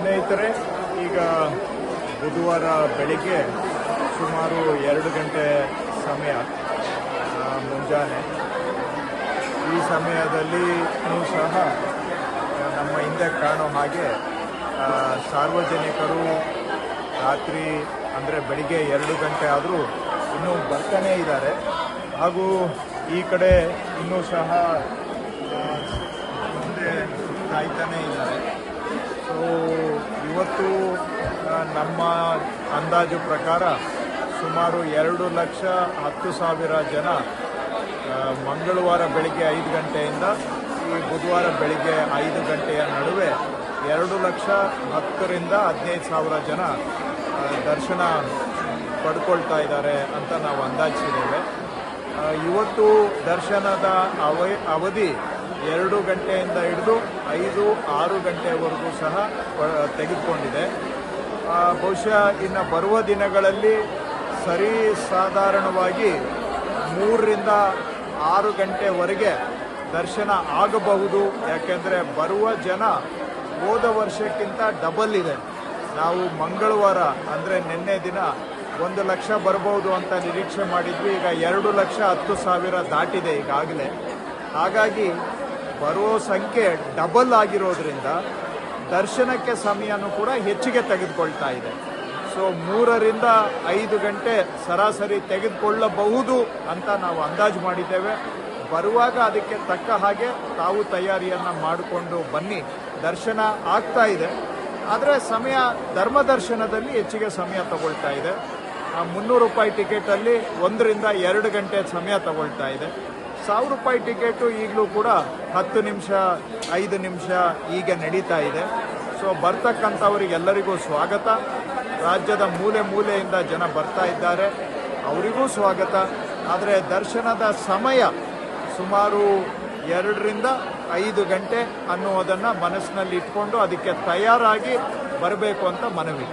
ಸ್ನೇಹಿತರೆ, ಈಗ ಬುಧವಾರ ಬೆಳಿಗ್ಗೆ ಸುಮಾರು ಎರಡು ಗಂಟೆ ಸಮಯ ಮುಂಜಾನೆ. ಈ ಸಮಯದಲ್ಲಿ ನೀವು ಸಹ ನಮ್ಮ ಹಿಂದೆ ಕಾಣೋ ಹಾಗೆ ಸಾರ್ವಜನಿಕರು ರಾತ್ರಿ, ಅಂದರೆ ಬೆಳಿಗ್ಗೆ ಎರಡು ಗಂಟೆ ಆದರೂ ಇನ್ನೂ ಬರ್ತಾನೆ ಇದ್ದಾರೆ. ಹಾಗೂ ಈ ಕಡೆ ಇನ್ನೂ ಸಹ ಮುಂದೆ ಕಾಯ್ತಾನೇ ಸೊ ಇವತ್ತು ನಮ್ಮ ಅಂದಾಜು ಪ್ರಕಾರ ಸುಮಾರು ಎರಡು ಲಕ್ಷ ಹತ್ತು ಸಾವಿರ ಜನ ಮಂಗಳವಾರ ಬೆಳಿಗ್ಗೆ ಐದು ಗಂಟೆಯಿಂದ ಈ ಬುಧವಾರ ಬೆಳಿಗ್ಗೆ ಐದು ಗಂಟೆಯ ನಡುವೆ ಎರಡು ಲಕ್ಷ ಹತ್ತರಿಂದ ಹದಿನೈದು ಸಾವಿರ ಜನ ದರ್ಶನ ಪಡ್ಕೊಳ್ತಾ ಇದ್ದಾರೆ ಅಂತ ನಾವು ಅಂದಾಜಿಸಿದ್ದೇವೆ. ಇವತ್ತು ದರ್ಶನದ ಅವ, ಅವಧಿ ಎರಡು ಗಂಟೆಯಿಂದ ಹಿಡಿದು ಐದು, ಆರು ಗಂಟೆವರೆಗೂ ಸಹ ತೆಗೆದುಕೊಂಡಿದೆ. ಬಹುಶಃ ಇನ್ನು ಬರುವ ದಿನಗಳಲ್ಲಿ ಸರಿ ಸಾಧಾರಣವಾಗಿ ಮೂರರಿಂದ ಆರು ಗಂಟೆವರೆಗೆ ದರ್ಶನ ಆಗಬಹುದು. ಯಾಕೆಂದರೆ ಬರುವ ಜನ ಹೋದ ವರ್ಷಕ್ಕಿಂತ ಡಬಲ್ ಇದೆ. ನಾವು ಮಂಗಳವಾರ, ಅಂದರೆ ನಿನ್ನೆ ದಿನ ಒಂದು ಲಕ್ಷ ಬರಬಹುದು ಅಂತ ನಿರೀಕ್ಷೆ ಮಾಡಿದ್ವಿ. ಈಗ ಎರಡು ಲಕ್ಷ ಹತ್ತು ಸಾವಿರ ದಾಟಿದೆ, ಈಗಾಗಲೇ. ಹಾಗಾಗಿ ಬರೋ ಸಂಖ್ಯೆ ಡಬಲ್ ಆಗಿರೋದ್ರಿಂದ ದರ್ಶನಕ್ಕೆ ಸಮಯನೂ ಕೂಡ ಹೆಚ್ಚಿಗೆ ತೆಗೆದುಕೊಳ್ತಾ ಇದೆ. ಸೊ ಮೂರರಿಂದ ಐದು ಗಂಟೆ ಸರಾಸರಿ ತೆಗೆದುಕೊಳ್ಳಬಹುದು ಅಂತ ನಾವು ಅಂದಾಜು ಮಾಡಿದ್ದೇವೆ. ಬರುವಾಗ ಅದಕ್ಕೆ ತಕ್ಕ ಹಾಗೆ ತಾವು ತಯಾರಿಯನ್ನು ಮಾಡಿಕೊಂಡು ಬನ್ನಿ. ದರ್ಶನ ಆಗ್ತಾ ಇದೆ. ಆದರೆ ಸಮಯ ಧರ್ಮ ದರ್ಶನದಲ್ಲಿ ಹೆಚ್ಚಿಗೆ ಸಮಯ ತಗೊಳ್ತಾ ಇದೆ. ಆ ಮುನ್ನೂರು ರೂಪಾಯಿ ಟಿಕೆಟಲ್ಲಿ ಒಂದರಿಂದ ಎರಡು ಗಂಟೆ ಸಮಯ ತಗೊಳ್ತಾ ಇದೆ. ಸಾವಿರ ರೂಪಾಯಿ ಟಿಕೆಟು ಈಗಲೂ ಕೂಡ ಹತ್ತು ನಿಮಿಷ, ಐದು ನಿಮಿಷ ಈಗ ನಡೀತಾ ಇದೆ. ಸೊ ಬರ್ತಕ್ಕಂಥವರಿಗೆಲ್ಲರಿಗೂ ಸ್ವಾಗತ. ರಾಜ್ಯದ ಮೂಲೆ ಮೂಲೆಯಿಂದ ಜನ ಬರ್ತಾ ಇದ್ದಾರೆ. ಅವರಿಗೂ ಸ್ವಾಗತ. ಆದರೆ ದರ್ಶನದ ಸಮಯ ಸುಮಾರು ಎರಡರಿಂದ ಐದು ಗಂಟೆ ಅನ್ನುವುದನ್ನು ಮನಸ್ಸಿನಲ್ಲಿ ಇಟ್ಕೊಂಡು ಅದಕ್ಕೆ ತಯಾರಾಗಿ ಬರಬೇಕು ಅಂತ ಮನವಿ.